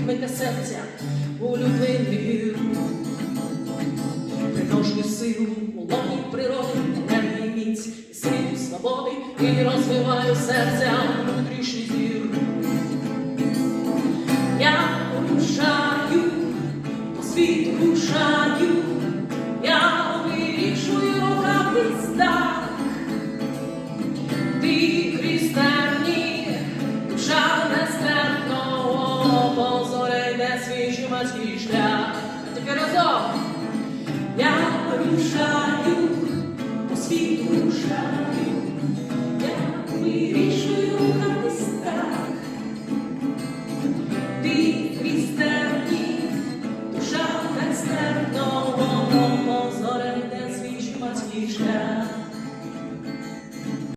ритмика серця, улюблений гір. Приношу силу у лоні природи, енергії міць і силу свободи, і розвиваю серця внутрішній зір. Я рушаю, по світу рушаю, я вирішую рухатись так. Ти свій шлях. А тепер разом я вирішаю у світу шаю, я вирішую на страх, Ти містерні, душа так стерно, зоре свій чумацький шлях.